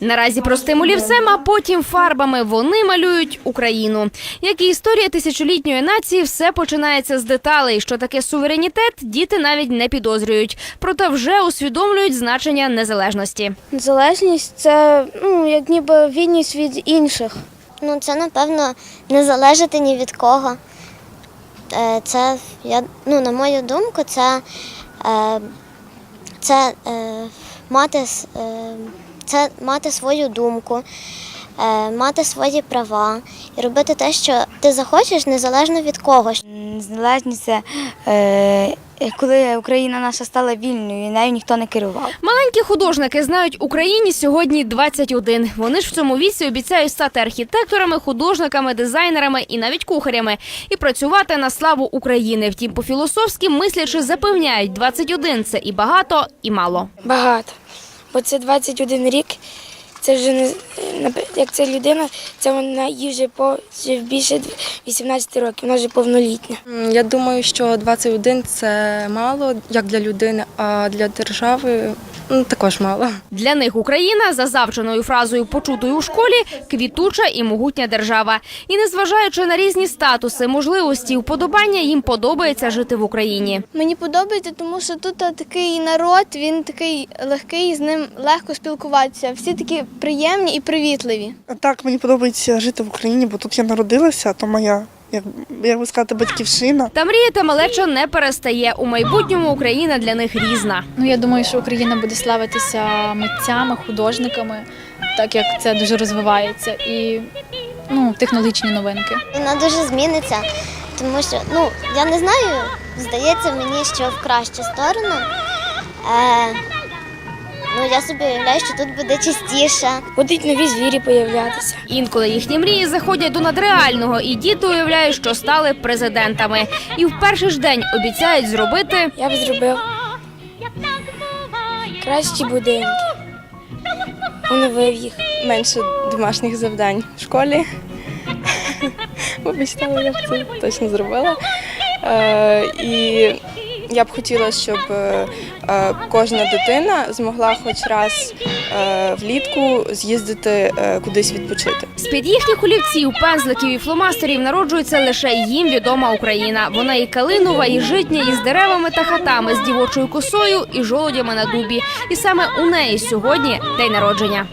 Наразі простим олівцем, а потім фарбами вони малюють Україну. Як і історія тисячолітньої нації, все починається з деталей. Що таке суверенітет, діти навіть не підозрюють, проте вже усвідомлюють значення незалежності. Незалежність це ну, як ніби вільність від інших. Ну, це, напевно, не залежати ні від кого. Е, Це, я, ну, на мою думку, це, е, це, е, мати, це мати свою думку, е, мати свої права і робити те, що ти захочеш, незалежно від когось. Незалежність це е, коли Україна наша стала вільною, і нею ніхто не керував. Маленькі художники знають Україні сьогодні 21. Вони ж в цьому віці обіцяють стати архітекторами, художниками, дизайнерами і навіть кухарями і працювати на славу України. Втім, по-філософськи мислячи запевняють, 21 – це і багато, і мало. Багато. Бо це 21 рік. Це вже не як це людина, це вона їй вже по вже більше 18 років, вона вже повнолітня. Я думаю, що 21 – це мало як для людини, а для держави ну, також мало. Для них Україна за завченою фразою, почутою у школі, квітуча і могутня держава. І незважаючи на різні статуси, можливості, і вподобання, їм подобається жити в Україні. Мені подобається, тому що тут такий народ, він такий легкий, з ним легко спілкуватися. Всі такі приємні і привітливі. Так, мені подобається жити в Україні, бо тут я народилася, то моя, як, як би сказати, батьківщина. Та мріяти малеча не перестає. У майбутньому Україна для них різна. Ну я думаю, що Україна буде славитися митцями, художниками, так як це дуже розвивається, і ну, технологічні новинки. Вона дуже зміниться, тому що, ну, я не знаю, здається мені, що в кращу сторону. Е, ну, я собі уявляю, що тут буде частіше. Будуть нові звірі появлятися. Інколи їхні мрії заходять до надреального, і діти уявляють, що стали президентами. І в перший ж день обіцяють зробити Я б зробив кращі будинки. Оновив їх. Менше домашніх завдань в школі. Але я б це точно зробила. Е, і я б хотіла, щоб е, е, кожна дитина змогла хоч раз е, влітку з'їздити кудись відпочити. з-під їхніх олівців, пензликів і фломастерів народжується лише їм відома Україна. Вона і калинова, і житня, і з деревами та хатами, з дівочою косою і жолудями на дубі. І саме у неї сьогодні день з народження!